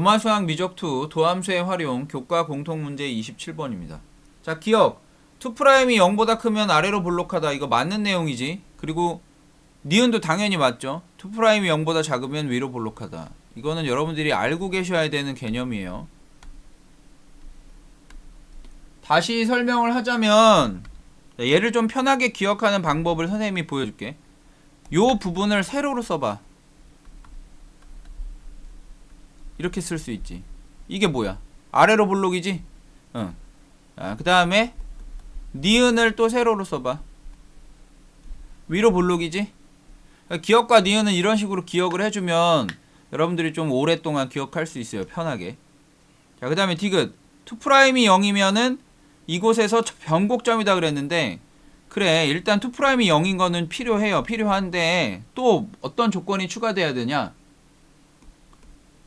교마수학 미적2 도함수의 활용 교과 공통문제 27번입니다. 자 기억. 2'이 0보다 크면 아래로 볼록하다. 이거 맞는 내용이지. 그리고 니은도 당연히 맞죠. 2'이 0보다 작으면 위로 볼록하다. 이거는 여러분들이 알고 계셔야 되는 개념이에요. 다시 설명을 하자면 자, 얘를 좀 편하게 기억하는 방법을 선생님이 보여줄게. 요 부분을 세로로 써봐 이렇게 쓸 수 있지. 이게 뭐야? 아래로 볼록이지? 응. 아, 그 다음에 니은을 또 세로로 써봐. 위로? 그러니까 기억과 니은은 이런 식으로 기억을 해주면 여러분들이 좀 오랫동안 기억할 수 있어요. 편하게. 자, 그 다음에 디귿. 2'이 0이면은 이곳에서 변곡점이다 그랬는데 그래 일단 2'이 0인 거는 필요해요. 필요한데 또 어떤 조건이 추가돼야 되냐?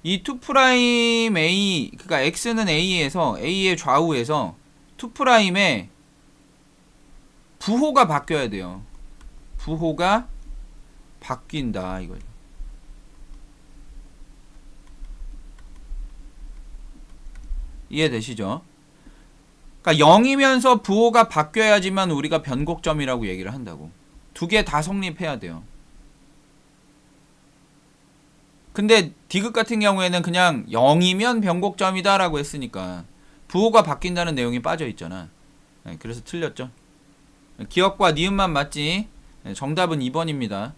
이 2' A 그러니까 x는 A에서 A의 좌우에서 2'의 부호가 바뀌어야 돼요. 부호가 바뀐다 이거죠. 이해되시죠? 그러니까 0이면서 부호가 바뀌어야지만 우리가 변곡점이라고 얘기를 한다고. 두 개 다 성립해야 돼요. 근데 디귿 같은 경우에는 그냥 0이면 변곡점이다라고 했으니까 부호가 바뀐다는 내용이 빠져 있잖아. 네, 그래서 틀렸죠. 기억과 니은만 맞지. 네, 정답은 2번입니다.